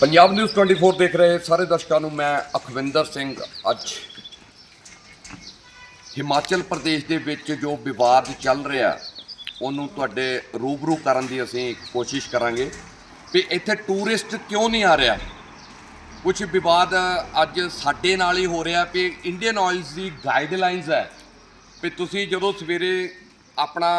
Punjab news 24 ਦੇਖ ਰਹੇ ਸਾਰੇ ਦਰਸ਼ਕਾਂ ਨੂੰ ਮੈਂ ਅਖਵਿੰਦਰ ਸਿੰਘ ਅੱਜ। ਹਿਮਾਚਲ ਪ੍ਰਦੇਸ਼ ਦੇ ਵਿੱਚ ਜੋ ਵਿਵਾਦ ਚੱਲ ਰਿਹਾ, ਉਹਨੂੰ ਤੁਹਾਡੇ ਰੂਬਰੂ ਕਰਨ ਦੀ ਅਸੀਂ ਕੋਸ਼ਿਸ਼ ਕਰਾਂਗੇ ਵੀ ਇੱਥੇ ਟੂਰਿਸਟ ਕਿਉਂ ਨਹੀਂ ਆ ਰਿਹਾ? ਕੁਝ ਵਿਵਾਦ ਅੱਜ ਸਾਡੇ ਨਾਲ ਹੀ ਹੋ ਰਿਹਾ ਵੀ ਇੰਡੀਅਨ ਆਇਲਸ ਦੀ ਗਾਈਡਲਾਈਨਸ ਹੈ ਵੀ ਤੁਸੀਂ ਜਦੋਂ ਸਵੇਰੇ ਆਪਣਾ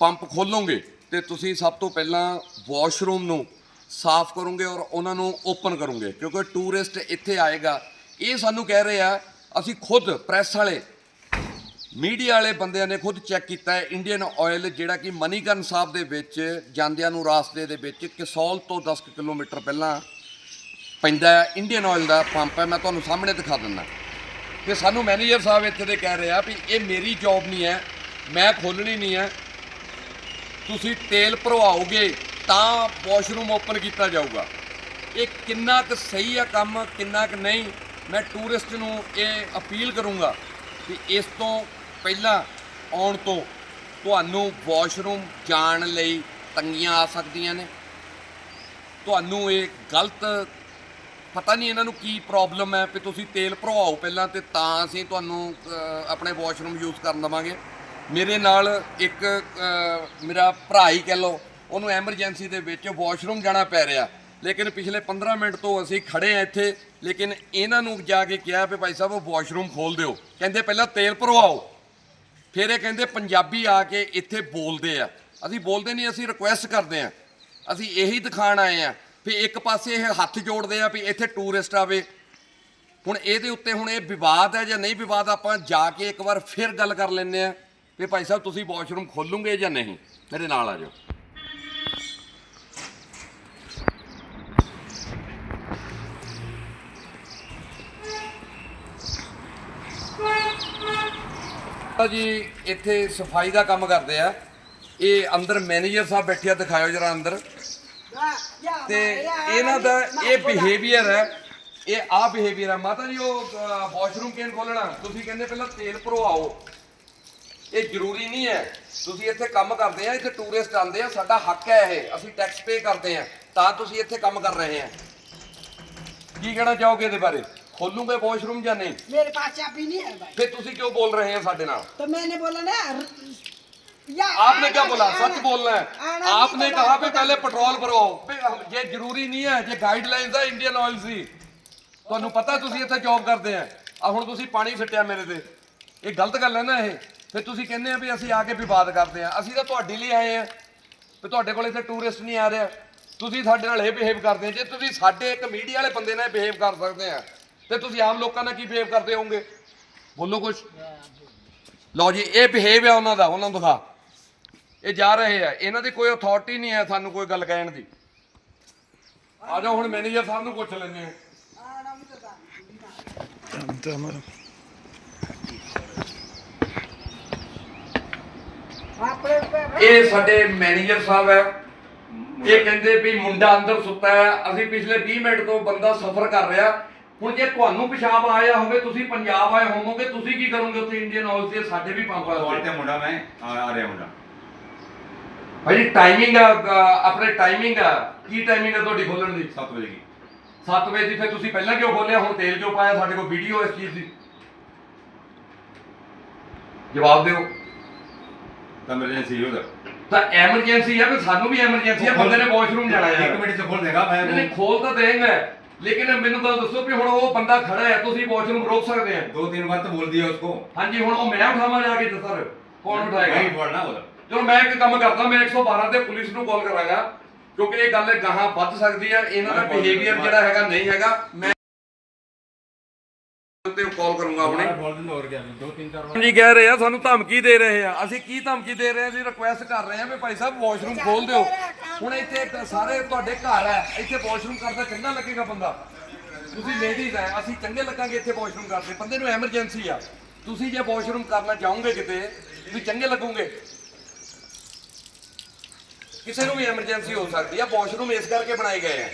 ਪੰਪ ਖੋਲੋਗੇ ਤੇ ਤੁਸੀਂ ਸਭ ਤੋਂ ਪਹਿਲਾਂ ਵਾਸ਼ਰੂਮ ਨੂੰ ਸਾਫ਼ ਕਰੂੰਗੇ ਔਰ ਉਹਨਾਂ ਨੂੰ ਓਪਨ ਕਰੂੰਗੇ, ਕਿਉਂਕਿ ਟੂਰਿਸਟ ਇੱਥੇ ਆਏਗਾ। ਇਹ ਸਾਨੂੰ ਕਹਿ ਰਹੇ ਆ, ਅਸੀਂ ਖੁਦ ਪ੍ਰੈਸ ਵਾਲੇ, ਮੀਡੀਆ ਵਾਲੇ ਬੰਦਿਆਂ ਨੇ ਖੁਦ ਚੈੱਕ ਕੀਤਾ ਹੈ, ਇੰਡੀਅਨ ਆਇਲ ਜਿਹੜਾ ਕਿ ਮਨੀਕਰਨ ਸਾਹਿਬ ਦੇ ਵਿੱਚ, ਜਾਂਦਿਆਂ ਨੂੰ ਰਾਸਤੇ ਦੇ ਵਿੱਚ ਕਿਸੌਲ ਤੋਂ 10 ਕੁ ਕਿਲੋਮੀਟਰ ਪਹਿਲਾਂ ਪੈਂਦਾ ਹੈ, ਇੰਡੀਅਨ ਆਇਲ ਦਾ ਪੰਪ ਹੈ, ਮੈਂ ਤੁਹਾਨੂੰ ਸਾਹਮਣੇ ਦਿਖਾ ਦਿੰਦਾ। ਤੇ ਸਾਨੂੰ ਮੈਨੇਜਰ ਸਾਹਿਬ ਇੱਥੇ ਦੇ ਕਹਿ ਰਹੇ ਆ ਵੀ ਇਹ ਮੇਰੀ ਜੌਬ ਨਹੀਂ ਹੈ, ਮੈਂ ਖੋਲਣੀ ਨਹੀਂ ਹੈ, ਤੁਸੀਂ ਤੇਲ ਭਰਵਾਓਗੇ। ਤਾਂ ਵਾਸ਼ਰੂਮ ਓਪਨ ਕੀਤਾ ਜਾਊਗਾ। ਇਹ ਕਿੰਨਾ ਕੁ ਸਹੀ ਆ ਕੰਮ, ਕਿੰਨਾ ਕੁ ਨਹੀਂ, ਮੈਂ ਟੂਰਿਸਟ ਨੂੰ ਇਹ ਅਪੀਲ ਕਰੂੰਗਾ ਕਿ ਇਸ ਤੋਂ ਪਹਿਲਾਂ ਆਉਣ ਤੋਂ ਤੁਹਾਨੂੰ ਵਾਸ਼ਰੂਮ ਜਾਣ ਲਈ ਤੰਗੀਆਂ ਆ ਸਕਦੀਆਂ ਨੇ। ਤੁਹਾਨੂੰ ਇਹ ਗਲਤ, ਪਤਾ ਨਹੀਂ ਇਹਨਾਂ ਨੂੰ ਕੀ ਪ੍ਰੋਬਲਮ ਹੈ ਵੀ ਤੁਸੀਂ ਤੇਲ ਭਰਵਾਓ ਪਹਿਲਾਂ ਤੇ ਤਾਂ ਅਸੀਂ ਤੁਹਾਨੂੰ ਆਪਣੇ ਵਾਸ਼ਰੂਮ ਯੂਜ਼ ਕਰਨ ਦੇਵਾਂਗੇ। ਮੇਰੇ ਨਾਲ ਇੱਕ ਮੇਰਾ ਭਰਾ ਹੀ ਕਹਿ ਲਓ ਉਹਨੂੰ ਐਮਰਜੈਂਸੀ ਦੇ ਵਿੱਚ ਵਾਸ਼ਰੂਮ ਜਾਣਾ ਪੈ ਰਿਹਾ। ਲੇਕਿਨ ਪਿਛਲੇ 15 ਮਿੰਟ ਤੋਂ ਅਸੀਂ ਖੜੇ ਆ ਇੱਥੇ, ਲੇਕਿਨ ਇਹਨਾਂ ਨੂੰ ਜਾ ਕੇ ਕਿਹਾ ਵੀ ਭਾਈ ਸਾਹਿਬ ਵਾਸ਼ਰੂਮ ਖੋਲ ਦਿਓ। ਕਹਿੰਦੇ ਪਹਿਲਾਂ ਤੇਲ ਭਰਵਾਓ। ਫਿਰ ਇਹ ਕਹਿੰਦੇ ਪੰਜਾਬੀ ਆ ਕੇ ਇੱਥੇ ਬੋਲਦੇ ਆ। ਅਸੀਂ ਬੋਲਦੇ ਨਹੀਂ, ਅਸੀਂ ਰਿਕੁਐਸਟ ਕਰਦੇ ਆ। ਅਸੀਂ ਇਹੀ ਦਿਖਾਣ ਆਏ ਆ ਵੀ ਇੱਕ ਪਾਸੇ ਇਹ ਹੱਥ ਜੋੜਦੇ ਆ ਵੀ ਇੱਥੇ ਟੂਰਿਸਟ ਆਵੇ। ਹੁਣ ਇਹਦੇ ਉੱਤੇ ਹੁਣ ਇਹ ਵਿਵਾਦ ਹੈ ਜਾਂ ਨਹੀਂ ਵਿਵਾਦ, ਆਪਾਂ ਜਾ ਕੇ ਇੱਕ ਵਾਰ ਫਿਰ ਗੱਲ ਕਰ ਲੈਂਦੇ ਆ ਵੀ ਭਾਈ ਸਾਹਿਬ, ਤੁਸੀਂ ਵਾਸ਼ਰੂਮ ਖੋਲੂਗੇ ਜਾਂ ਨਹੀਂ? ਮੇਰੇ ਨਾਲ ਆ ਜਾਓ। ਜੀ ਇੱਥੇ ਸਫ਼ਾਈ ਦਾ ਕੰਮ ਕਰਦੇ ਆ। ਇਹ ਅੰਦਰ ਮੈਨੇਜਰ ਸਾਹਿਬ ਬੈਠੇ ਆ, ਦਿਖਾਇਓ ਜਰਾ ਅੰਦਰ। ਤੇ ਇਹਨਾਂ ਦਾ ਇਹ ਬਿਹੇਵੀਅਰ ਹੈ। ਇਹ ਆ ਬਿਹੇਵੀਅਰ ਹੈ। ਮਾਤਾ ਜੀ, ਉਹ ਵਾਸ਼ਰੂਮ ਕਿਨ ਖੋਲਣਾ ਤੁਸੀਂ ਕਹਿੰਦੇ ਪਹਿਲਾਂ ਤੇਲ ਭਰਵਾਓ। ਇਹ ਜ਼ਰੂਰੀ ਨਹੀਂ ਹੈ। ਤੁਸੀਂ ਇੱਥੇ ਕੰਮ ਕਰਦੇ ਆ, ਇੱਥੇ ਟੂਰਿਸਟ ਆਉਂਦੇ ਆ। ਸਾਡਾ ਹੱਕ ਹੈ ਇਹ। ਅਸੀਂ ਟੈਕਸ ਪੇ ਕਰਦੇ ਆ। ਤਾਂ ਤੁਸੀਂ ਇੱਥੇ ਕੰਮ ਕਰ ਰਹੇ ਆ। ਕੀ ਕਹਿਣਾ ਚਾਹੋਗੇ ਇਹਦੇ ਬਾਰੇ? ਖੋਲੂਗੇ ਵਾਸ਼ਰੂਮ ਜਾਂ ਨਹੀਂ मेरे पास चाबी नहीं है भाई ਫਿਰ ਤੁਸੀਂ ਕਿਉਂ ਬੋਲ ਰਹੇ ਆ ਸਾਡੇ ਨਾਲ तो मैंने बोला ना या आपने क्या आना बोला नहीं, सच आना- बोलना है आना नहीं आपने तो कहा बात भी पहले पेट्रोल भरवाओ भी हम- ये जरूरी नहीं है ये गाइडलाइंस है इंडियन ऑयल ਦੀ ਤੁਹਾਨੂੰ ਪਤਾ ਤੁਸੀਂ ਇੱਥੇ ਜੌਬ ਕਰਦੇ ਆ ਆ ਹੁਣ ਤੁਸੀਂ ਪਾਣੀ ਛੱਟਿਆ ਮੇਰੇ ਤੇ ਇਹ ਗਲਤ ਗੱਲ ਹੈ ਨਾ ਇਹ ਫਿਰ ਤੁਸੀਂ ਕਹਿੰਦੇ ਆ ਵੀ ਅਸੀਂ ਆ ਕੇ ਵਿਵਾਦ ਕਰਦੇ ਆ ਅਸੀਂ ਤਾਂ ਤੁਹਾਡੇ ਲਈ ਆਏ ਆ ਵੀ ਤੁਹਾਡੇ ਕੋਲ ਇੱਥੇ ਟੂਰਿਸਟ ਨਹੀਂ ਆ ਰਿਹਾ ਤੁਸੀਂ ਸਾਡੇ ਨਾਲ ਇਹ ਬਿਹੇਵ ਕਰਦੇ ਆ ਜੇ ਤੁਸੀਂ ਸਾਡੇ ਇੱਕ ਮੀਡੀਆ ਵਾਲੇ ਬੰਦੇ ਨਾਲ ਬਿਹੇਵ ਕਰ ਸਕਦੇ ਆ ਤੇ ਤੁਸੀਂ ਆਮ ਲੋਕਾਂ ਨਾਲ ਕੀ ਬਿਹੇਵ ਕਰਦੇ ਹੋਵੋਗੇ? ਬੋਲੋ ਕੁਝ ਲਓ ਜੀ, ਇਹ ਬਿਹੇਵ ਹੈ ਉਹਨਾਂ ਦਾ, ਉਹਨਾਂ ਨੂੰ ਦਿਖਾ। ਇਹ ਜਾ ਰਹੇ ਆ। ਇਹਨਾਂ ਦੀ ਕੋਈ ਅਥਾਰਟੀ ਨਹੀਂ ਹੈ ਸਾਨੂੰ ਕੋਈ ਗੱਲ ਕਹਿਣ ਦੀ। ਆ ਜਾਓ ਹੁਣ ਮੈਨੇਜਰ ਸਾਹਿਬ ਨੂੰ ਪੁੱਛ ਲੈਂਦੇ ਆ ਇਹ ਸਾਡੇ ਮੈਨੇਜਰ ਸਾਹਿਬ ਹੈ। ਇਹ ਕਹਿੰਦੇ ਵੀ ਮੁੰਡਾ ਅੰਦਰ ਸੁੱਤਾ ਹੈ। ਅਸੀਂ ਪਿਛਲੇ 20 ਮਿੰਟ ਤੋਂ ਬੰਦਾ ਸਫ਼ਰ ਕਰ ਰਿਹਾ। ਹੁਣ ਜੇ ਤੁਹਾਨੂੰ ਪਿਸ਼ਾਬ ਆਇਆ ਹੋਵੇ ਤੁਸੀਂ ਪੰਜਾਬ ਆਏ ਹੋਵੋਗੇ ਤੁਸੀਂ ਕੀ ਕਰੋਗੇ ਉੱਥੇ ਇੰਡੀਅਨ ਹਾਊਸ ਦੇ? ਸਾਡੇ ਵੀ ਪੰਪ ਆਏ ਤੇ ਮੁੰਡਾ ਮੈਂ ਆ ਆ ਰਿਹਾ ਮੁੰਡਾ। ਭਾਈ ਟਾਈਮਿੰਗ ਆਪਣੇ ਟਾਈਮਿੰਗ ਕੀ ਟਾਈਮਿੰਗ ਹੈ ਤੁਹਾਡੀ ਖੋਲਣ ਦੀ? 7 ਵਜੇ ਦੀ। 7 ਵਜੇ ਦੀ ਫਿਰ ਤੁਸੀਂ ਪਹਿਲਾਂ ਕਿਉਂ ਖੋਲਿਆ? ਹੁਣ ਤੇਲ ਕਿਉਂ ਪਾਇਆ? ਸਾਡੇ ਕੋਲ ਵੀਡੀਓ ਇਸ ਚੀਜ਼ ਦੀ। ਜਵਾਬ ਦਿਓ। ਤਾਂ ਐਮਰਜੈਂਸੀ ਹੋ ਗਿਆ ਤਾਂ ਐਮਰਜੈਂਸੀ ਆ ਵੀ ਸਾਨੂੰ ਵੀ ਐਮਰਜੈਂਸੀ ਆ ਬੰਦੇ ਨੇ ਵਾਸ਼ਰੂਮ ਜਾਣਾ ਇੱਕ ਮਿੰਟ ਚ ਖੋਲ ਦੇਗਾ ਮੈਂ ਨਹੀਂ ਖੋਲ ਤਾਂ ਦੇਂਗਾ। ਲੇਕਿਨ ਮੈਨੂੰ ਗੱਲ ਦੱਸੋ ਵੀ ਹੁਣ ਉਹ ਬੰਦਾ ਖੜਾ ਹੈ ਤੁਸੀਂ ਵਾਸ਼ਰੂਮ ਰੋਕ ਸਕਦੇ ਆ दो तीन बार तो बोल दिया उसको ਹਾਂਜੀ ਹੁਣ ਉਹ ਮੈਂ ਉਠਾਵਾਂ ਜਾ ਕੇ ਤੇ ਸਰ ਕੌਣ वही ਉਠਾਏਗਾ पढ़ना उधर ਚਲੋ ਮੈਂ ਇੱਕ ਕੰਮ ਕਰਦਾ ਮੈਂ 112 ਤੇ ਪੁਲਿਸ ਨੂੰ ਕਾਲ ਕਰਾਂਗਾ ਕਿਉਂਕਿ ਇਹ ਗੱਲ ਗਾਹਾਂ ਵੱਧ ਸਕਦੀ ਹੈ ਇਹਨਾਂ ਦਾ ਮੈਂ call ਬਿਹੇਵੀਅਰ ਕਰੂੰਗਾ। ਜਿਹੜਾ ਹੈਗਾ ਨਹੀਂ ਹੈਗਾ ਮੈਂ ਤੇ ਕਾਲ ਕਰੂੰਗਾ ਆਪਣੇ। ਜੀ ਕਹਿ ਰਹੇ ਆ ਸਾਨੂੰ ਧਮਕੀ ਦੇ ਰਹੇ ਆ। ਅਸੀਂ ਕੀ ਧਮਕੀ ਦੇ ਰਹੇ ਆ? ਅਸੀਂ ਰਿਕੁਐਸਟ ਕਰ ਰਹੇ ਆ ਵੀ ਭਾਈ ਸਾਹਿਬ ਵਾਸ਼ਰੂਮ ਖੋਲ ਦਿਓ। ਹੁਣ ਇੱਥੇ ਸਾਰੇ ਤੁਹਾਡੇ ਘਰ ਹੈ ਇੱਥੇ ਵਾਸ਼ਰੂਮ ਕਰਦਾ ਚੰਗਾ ਲੱਗੇਗਾ ਬੰਦਾ? ਤੁਸੀਂ ਲੇਡੀਜ਼ ਆ ਅਸੀਂ ਚੰਗੇ ਲੱਗਾਂਗੇ ਇੱਥੇ ਵਾਸ਼ਰੂਮ ਕਰਦੇ। ਬੰਦੇ ਨੂੰ ਐਮਰਜੈਂਸੀ ਆ। ਤੁਸੀਂ ਜੇ ਵਾਸ਼ਰੂਮ ਕਰਨਾ ਚਾਹੋਗੇ ਕਿਤੇ ਤੁਸੀਂ ਚੰਗੇ ਲੱਗੋਗੇ। ਕਿਸੇ ਨੂੰ ਵੀ ਐਮਰਜੈਂਸੀ ਹੋ ਸਕਦੀ ਆ। ਵਾਸ਼ਰੂਮ ਇਸ ਕਰਕੇ ਬਣਾਏ ਗਏ ਆ।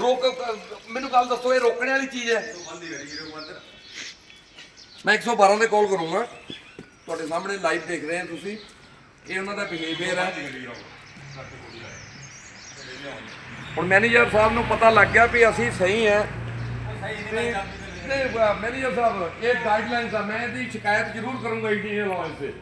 ਰੋਕ ਮੈਨੂੰ ਗੱਲ ਦੱਸੋ ਇਹ ਰੋਕਣ ਵਾਲੀ ਚੀਜ਼ ਹੈ। ਮੈਂ 112 ਤੇ ਕਾਲ ਕਰੂੰਗਾ। ਤੁਹਾਡੇ ਸਾਹਮਣੇ ਲਾਈਵ ਦੇਖ ਰਹੇ ਆ ਤੁਸੀਂ। ਇਹ ਉਹਨਾਂ ਦਾ ਬਿਹੇਵੀਅਰ ਹੈ ਹੁਣ ਮੈਨੇਜਰ ਸਾਹਿਬ ਨੂੰ ਪਤਾ ਲੱਗ ਗਿਆ ਵੀ ਅਸੀਂ ਸਹੀ ਹੈ ਤੇ ਤੇ ਮੈਨੇਜਰ ਸਾਹਿਬ, ਇਹ ਗਾਈਡਲਾਈਨਸ ਆ। ਮੈਂ ਇਹਦੀ ਸ਼ਿਕਾਇਤ ਜ਼ਰੂਰ ਕਰੂੰਗਾ ਇੰਡੀਅਨ ਲਾਅ 'ਤੇ